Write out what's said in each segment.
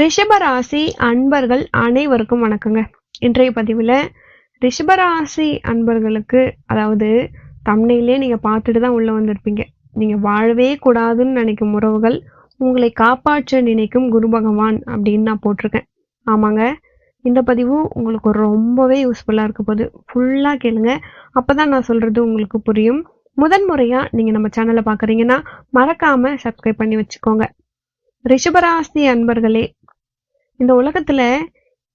ரிஷபராசி அன்பர்கள் அனைவருக்கும் வணக்கங்க. இன்றைய பதிவில் ரிஷபராசி அன்பர்களுக்கு அதாவது தமிழிலே நீங்கள் பார்த்துட்டு தான் உள்ளே வந்திருப்பீங்க. நீங்கள் வாழவே கூடாதுன்னு நினைக்கும் உறவுகள் உங்களை காப்பாற்ற நினைக்கும் குரு பகவான் அப்படின்னு நான் போட்டிருக்கேன். ஆமாங்க. இந்த பதிவு உங்களுக்கு ரொம்பவே யூஸ்ஃபுல்லாக இருக்க போகுது ஃபுல்லாக கேளுங்க. அப்போ தான் நான் சொல்கிறது உங்களுக்கு புரியும். முதன்முறையாக நீங்கள் நம்ம சேனலை பார்க்குறீங்கன்னா மறக்காமல் சப்ஸ்கிரைப் பண்ணி வச்சுக்கோங்க. ரிஷபராசி அன்பர்களே இந்த உலகத்துல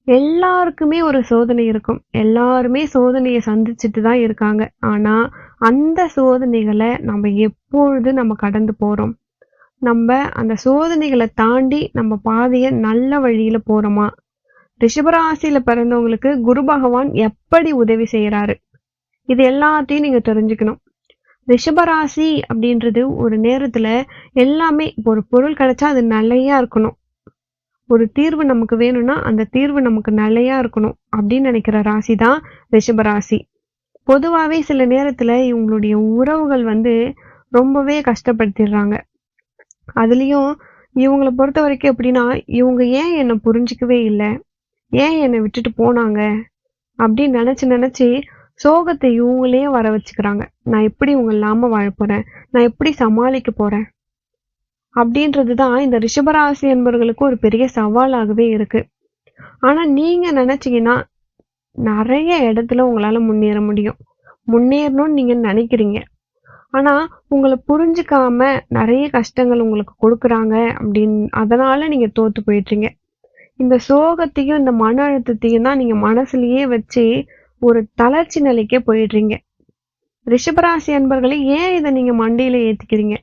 எல்லாருக்குமே ஒரு சோதனை இருக்கும். எல்லாருமே சோதனையை சந்திச்சுட்டு தான் இருக்காங்க. ஆனா அந்த சோதனைகளை நம்ம எப்பொழுது நம்ம கடந்து போறோம்? நம்ம அந்த சோதனைகளை தாண்டி நம்ம பாதைய நல்ல வழியில போறோமா? ரிஷபராசியில பிறந்தவங்களுக்கு குரு பகவான் எப்படி உதவி செய்யறாரு இது எல்லாத்தையும் நீங்க தெரிஞ்சுக்கணும். ரிஷபராசி அப்படின்றது ஒரு நேரத்துல எல்லாமே இப்போ ஒரு பொருள் கிடைச்சா அது நல்லையா இருக்கணும். ஒரு தீர்வு நமக்கு வேணும்னா அந்த தீர்வு நமக்கு நல்லையா இருக்கணும் அப்படின்னு நினைக்கிற ராசி தான் ரிஷபராசி பொதுவாகவே சில நேரத்தில் இவங்களுடைய உறவுகள் வந்து ரொம்பவே கஷ்டப்படுத்திடுறாங்க. அதுலேயும் இவங்களை பொறுத்த வரைக்கும் எப்படின்னா இவங்க ஏன் என்னை புரிஞ்சிக்கவே இல்லை? ஏன் என்னை விட்டுட்டு போனாங்க? அப்படின்னு நினச்சி நினச்சி சோகத்தை இவங்களே வர வச்சுக்கிறாங்க. நான் எப்படி இவங்க இல்லாமல் வாழ போகிறேன் நான் எப்படி சமாளிக்க போகிறேன் அப்படின்றது தான் இந்த ரிஷபராசி என்பவர்களுக்கு ஒரு பெரிய சவாலாகவே இருக்கு. ஆனா நீங்க நினைச்சீங்கன்னா நிறைய இடத்துல உங்களால முன்னேற முடியும். முன்னேறணும்னு நீங்க நினைக்கிறீங்க. ஆனா உங்களை புரிஞ்சுக்காம நிறைய கஷ்டங்கள் உங்களுக்கு கொடுக்குறாங்க அப்படின்னு அதனால நீங்க தோத்து போயிட்டீங்க. இந்த சோகத்தையும் இந்த மன அழுத்தத்தையும் தான் நீங்க மனசுலயே வச்சு ஒரு தளர்ச்சி நிலைக்கே போயிடுறீங்க. ரிஷபராசி அன்பர்களை ஏன் இதை நீங்க மண்டையில ஏத்திக்கிறீங்க?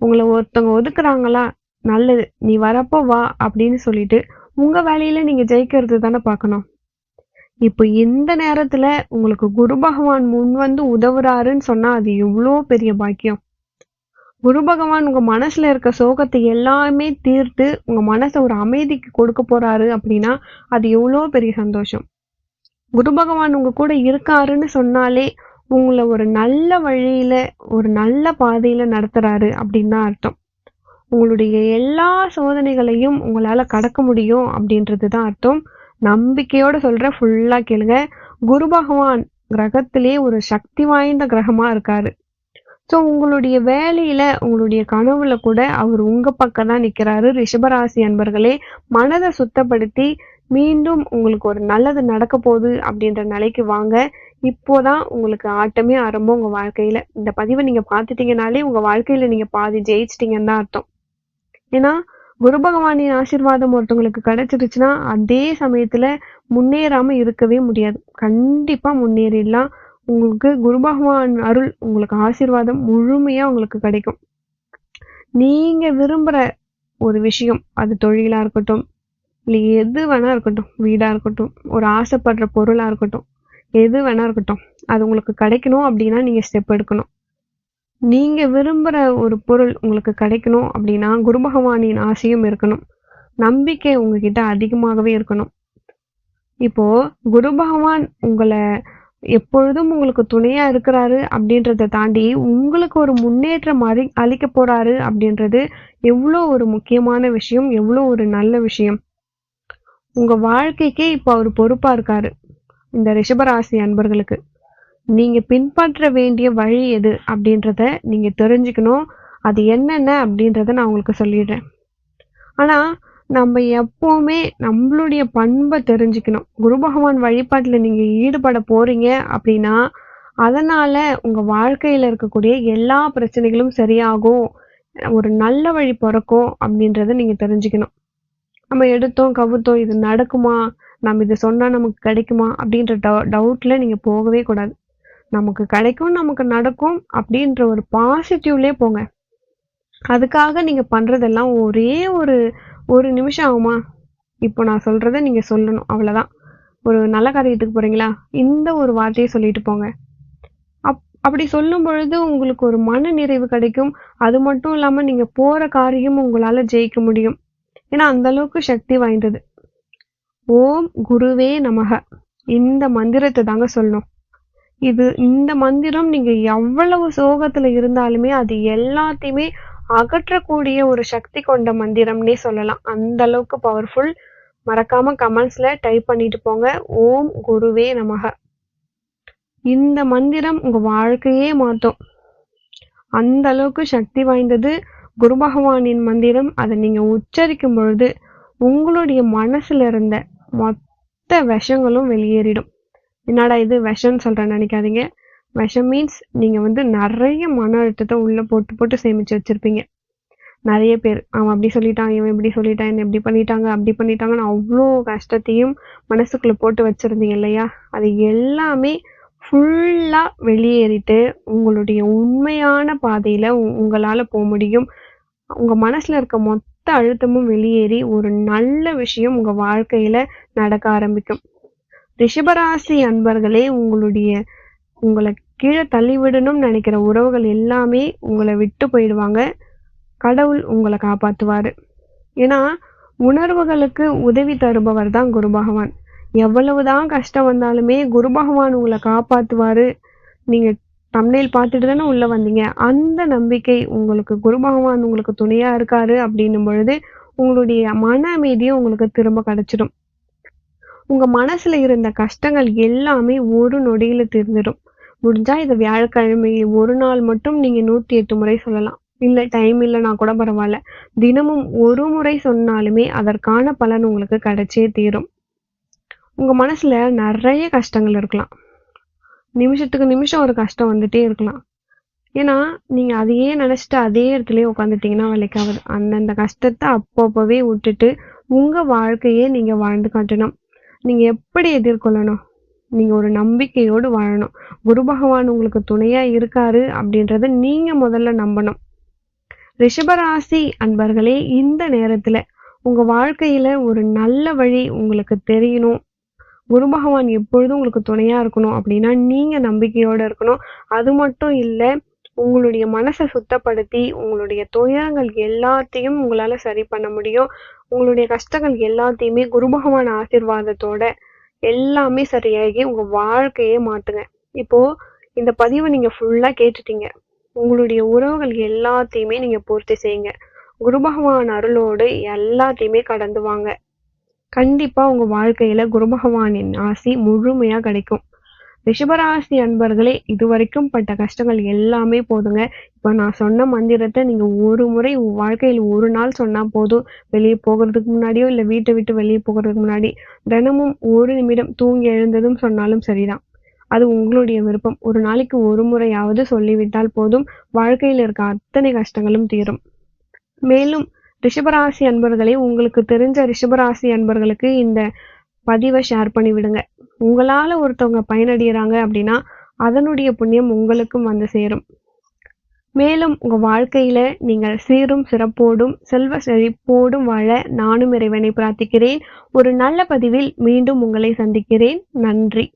உங்களை ஒருத்தவங்க ஒதுக்குறாங்களா? நல்லது. நீ வரப்போ வா அப்படின்னு சொல்லிட்டு உங்க வேலையில நீங்க ஜெயிக்கிறது தானே பார்க்கணும். இப்போ இந்த நேரத்துல உங்களுக்கு குரு பகவான் முன் வந்து உதவுறாருன்னு சொன்னா அது எவ்வளோ பெரிய பாக்கியம். குரு பகவான் உங்க மனசுல இருக்க சோகத்தை எல்லாமே தீர்த்து உங்க மனசை ஒரு அமைதிக்கு கொடுக்க போறாரு அப்படின்னா அது எவ்வளோ பெரிய சந்தோஷம். குரு பகவான் உங்க கூட இருக்காருன்னு சொன்னாலே உங்களை ஒரு நல்ல வழியில ஒரு நல்ல பாதையில நடத்துறாரு அப்படின்னு தான் அர்த்தம். உங்களுடைய எல்லா சோதனைகளையும் உங்களால கடக்க முடியும் அப்படின்றது தான் அர்த்தம். நம்பிக்கையோட சொல்ற ஃபுல்லா கேளுங்க. குரு பகவான் கிரகத்திலே ஒரு சக்தி வாய்ந்த கிரகமா இருக்காரு. ஸோ உங்களுடைய வேலையில உங்களுடைய கனவுல கூட அவர் உங்க பக்கம் தான் நிக்கிறாரு. ரிஷபராசி அன்பர்களே மனதை சுத்தப்படுத்தி மீண்டும் உங்களுக்கு ஒரு நல்லது நடக்க போகுது அப்படின்ற நிலைக்கு வாங்க. இப்போதான் உங்களுக்கு ஆட்டமே ஆரம்பம் உங்க வாழ்க்கையில. இந்த பதிவை நீங்க பார்த்துட்டீங்கனாலே உங்க வாழ்க்கையில நீங்க பாதி ஜெயிச்சிட்டீங்கன்னு தான் அர்த்தம். ஏன்னா குரு பகவானின் ஆசிர்வாதம் ஒருத்தவங்களுக்கு கிடைச்சிருச்சுன்னா அதே சமயத்துல முன்னேறாம இருக்கவே முடியாது. கண்டிப்பா முன்னேறிடலாம். உங்களுக்கு குரு பகவான் அருள் உங்களுக்கு ஆசீர்வாதம் முழுமையா உங்களுக்கு கிடைக்கும். நீங்க விரும்புற ஒரு விஷயம் அது தொழிலா இருக்கட்டும் இல்லை எது வேணா இருக்கட்டும் வீடா இருக்கட்டும் ஒரு ஆசைப்படுற பொருளா இருக்கட்டும் எது வேணா இருக்கட்டும். அது உங்களுக்கு கிடைக்கணும் அப்படின்னா நீங்க ஸ்டெப் எடுக்கணும். நீங்கள் விரும்புகிற ஒரு பொருள் உங்களுக்கு கிடைக்கணும் அப்படின்னா குரு பகவானின் ஆசையும் இருக்கணும். நம்பிக்கை உங்ககிட்ட அதிகமாகவே இருக்கணும். இப்போ குரு பகவான் உங்களை எப்பொழுதும் உங்களுக்கு துணையா இருக்கிறாரு அப்படின்றத தாண்டி உங்களுக்கு ஒரு முன்னேற்றம் அறி அளிக்க போறாரு அப்படின்றது எவ்வளோ ஒரு முக்கியமான விஷயம் எவ்வளோ ஒரு நல்ல விஷயம். உங்க வாழ்க்கைக்கே இப்போ அவர் பொறுப்பா இருக்காரு. இந்த ரிஷபராசி அன்பர்களுக்கு. நீங்க பின்பற்ற வேண்டிய வழி எது அப்படின்றத நீங்க தெரிஞ்சுக்கணும். அது என்னென்ன அப்படின்றத நான் உங்களுக்கு சொல்லிடுறேன். ஆனால் நம்ம எப்போவுமே நம்மளுடைய பண்பை தெரிஞ்சுக்கணும். குரு பகவான் வழிபாட்டில் நீங்க ஈடுபட போறீங்க அப்படின்னா அதனால உங்க வாழ்க்கையில இருக்கக்கூடிய எல்லா பிரச்சனைகளும் சரியாகும். ஒரு நல்ல வழி பிறக்கும் அப்படின்றத நீங்க தெரிஞ்சுக்கணும். நம்ம எடுத்தோம் கவுத்தோம் இது நடக்குமா? நம்ம இதை சொன்னா நமக்கு கிடைக்குமா அப்படின்ற டவு டவுட்ல நீங்க போகவே கூடாது. நமக்கு கிடைக்கும் நமக்கு நடக்கும் அப்படின்ற ஒரு பாசிட்டிவ்லே போங்க. அதுக்காக நீங்க பண்றதெல்லாம் ஒரே ஒரு ஒரு நிமிஷம் ஆகுமா? இப்போ நான் சொல்கிறத நீங்க சொல்லணும் அவ்வளவுதான். ஒரு நல்ல காரியத்துக்கு போறீங்களா? இந்த ஒரு வார்த்தையை சொல்லிட்டு போங்க. அப் அப்படி சொல்லும் பொழுது உங்களுக்கு ஒரு மன நிறைவு கிடைக்கும். அது மட்டும் இல்லாம நீங்க போற காரியம் உங்களால ஜெயிக்க முடியும். ஏன்னா அந்த அளவுக்கு சக்தி வாய்ந்தது. ஓம் குருவே நமக. இந்த மந்திரத்தை தாங்க சொல்லணும். இது இந்த மந்திரம் நீங்க எவ்வளவு சோகத்துல இருந்தாலுமே அது எல்லாத்தையுமே அகற்றக்கூடிய ஒரு சக்தி கொண்ட மந்திரம்னே சொல்லலாம். அந்த அளவுக்கு பவர்ஃபுல் மறக்காம கமெண்ட்ஸ்ல டைப் பண்ணிட்டு போங்க. ஓம் குருவே நமக. இந்த மந்திரம் உங்க வாழ்க்கையே மாத்தும். அந்த அளவுக்கு சக்தி வாய்ந்தது குரு பகவானின் மந்திரம். அதை நீங்க உச்சரிக்கும் பொழுது உங்களுடைய மனசுல இருந்த மொத்த விஷங்களும் வெளியேறிடும். என்னடா இது விஷம்னு சொல்றேன்னு நினைக்காதீங்க. விஷம் மீன்ஸ் நீங்கள் வந்து நிறைய மன அழுத்தத்தை உள்ளே போட்டு போட்டு சேமிச்சு வச்சிருப்பீங்க. நிறைய பேர். அவன் அப்படி சொல்லிட்டான் இவன் இப்படி சொல்லிட்டான் என்ன இப்படி பண்ணிட்டாங்க அப்படி பண்ணிட்டாங்கன்னு அவ்வளோ கஷ்டத்தையும் மனசுக்குள்ளே போட்டு வச்சிருந்தீங்க இல்லையா? அது எல்லாமே ஃபுல்லாக வெளியேறிட்டு உங்களுடைய உண்மையான பாதையில் உ- போக முடியும். உங்க மனசுல இருக்க மொத்த அழுத்தமும் வெளியேறி ஒரு நல்ல விஷயம் உங்க வாழ்க்கையில நடக்க ஆரம்பிக்கும். ரிஷபராசி அன்பர்களே உங்களுடைய உங்களை கீழே தள்ளி விடணும்னு நினைக்கிற உறவுகள் எல்லாமே உங்களை விட்டு போயிடுவாங்க. கடவுள் உங்களை காப்பாத்துவாரு. ஏன்னா உணர்வுகளுக்கு உதவி தருபவர் தான் குரு பகவான். எவ்வளவுதான் கஷ்டம் வந்தாலுமே குரு பகவான் உங்களை காப்பாத்துவாரு. நீங்க தம்னேல் பார்த்துட்டு தானே உள்ள வந்தீங்க? அந்த நம்பிக்கை உங்களுக்கு குரு பகவான் உங்களுக்கு துணையா இருக்காரு அப்படின்னும் பொழுது உங்களுடைய மன அமைதியும் உங்களுக்கு திரும்ப கிடைச்சிடும். உங்க மனசுல இருந்த கஷ்டங்கள் எல்லாமே ஒரு நொடியில தீர்ந்துடும். முடிஞ்சா இதை வியாழக்கிழமை ஒரு நாள் மட்டும் நீங்க நூத்தி எட்டு முறை சொல்லலாம். இல்ல டைம் இல்லைனா கூட பரவாயில்ல. தினமும் ஒரு முறை சொன்னாலுமே அதற்கான பலன் உங்களுக்கு கிடைச்சே தீரும். உங்க மனசுல நிறைய கஷ்டங்கள் இருக்கலாம். நிமிஷத்துக்கு நிமிஷம் ஒரு கஷ்டம் வந்துட்டே இருக்கலாம். ஏன்னா நீங்க அதையே நினைச்சிட்டு அதே இடத்துலயே உட்காந்துட்டீங்கன்னா வேலைக்காவது. அந்தந்த கஷ்டத்தை அப்பப்பவே விட்டுட்டு உங்க வாழ்க்கையே நீங்க வாழ்ந்து காட்டணும். நீங்க எப்படி எதிர்கொள்ளணும்? நீங்க ஒரு நம்பிக்கையோடு வாழணும். குரு பகவான் உங்களுக்கு துணையா இருக்காரு அப்படின்றத நீங்க முதல்ல நம்பணும். ரிஷபராசி அன்பர்களே இந்த நேரத்துல உங்க வாழ்க்கையில ஒரு நல்ல வழி உங்களுக்கு தெரியணும். குரு பகவான் எப்பொழுதும் உங்களுக்கு துணையா இருக்கணும் அப்படின்னா நீங்க நம்பிக்கையோட இருக்கணும். அது மட்டும் இல்லை உங்களுடைய மனசை சுத்தப்படுத்தி உங்களுடைய துயரங்கள் எல்லாத்தையும் உங்களால சரி பண்ண முடியும். உங்களுடைய கஷ்டங்கள் எல்லாத்தையுமே குரு பகவான் ஆசீர்வாதத்தோட எல்லாமே சரியாகி உங்க வாழ்க்கையே மாற்றுங்க இப்போ இந்த பதிவை நீங்க ஃபுல்லா கேட்டுட்டீங்க. உங்களுடைய உறவுகள் எல்லாத்தையுமே நீங்க பூர்த்தி செய்யுங்க. குரு பகவான் அருளோடு எல்லாத்தையுமே கடந்து வாங்க. கண்டிப்பாக உங்கள் வாழ்க்கையில குருபகவானின் ஆசி முழுமையாக கிடைக்கும். ரிஷபராசி அன்பர்களே இதுவரைக்கும் பட்ட கஷ்டங்கள் எல்லாமே போதுங்க. இப்போ நான் சொன்ன மந்திரத்தை நீங்கள் ஒரு முறை வாழ்க்கையில் ஒரு நாள் சொன்னால் போதும். வெளியே போகிறதுக்கு முன்னாடியோ இல்லை வீட்டை விட்டு வெளியே போகிறதுக்கு முன்னாடி தினமும் ஒரு நிமிடம் தூங்கி எழுந்ததும் சொன்னாலும் சரிதான். அது உங்களுடைய விருப்பம். ஒரு நாளைக்கு ஒரு முறையாவது சொல்லிவிட்டால் போதும். வாழ்க்கையில் இருக்க அத்தனை கஷ்டங்களும் தீரும். மேலும் ரிஷபராசி அன்பர்களே உங்களுக்கு தெரிஞ்ச ரிஷபராசி அன்பர்களுக்கு இந்த பதிவை ஷேர் பண்ணி விடுங்க. உங்களால் ஒருத்தவங்க பயனடைகிறாங்க அப்படின்னா அதனுடைய புண்ணியம் உங்களுக்கும் வந்து சேரும். மேலும் உங்கள் வாழ்க்கையில நீங்கள் சீரும் சிறப்போடும் செல்வ செழிப்போடும் வாழ நானும் இறைவனை பிரார்த்திக்கிறேன். ஒரு நல்ல பதிவில் மீண்டும் உங்களை சந்திக்கிறேன். நன்றி.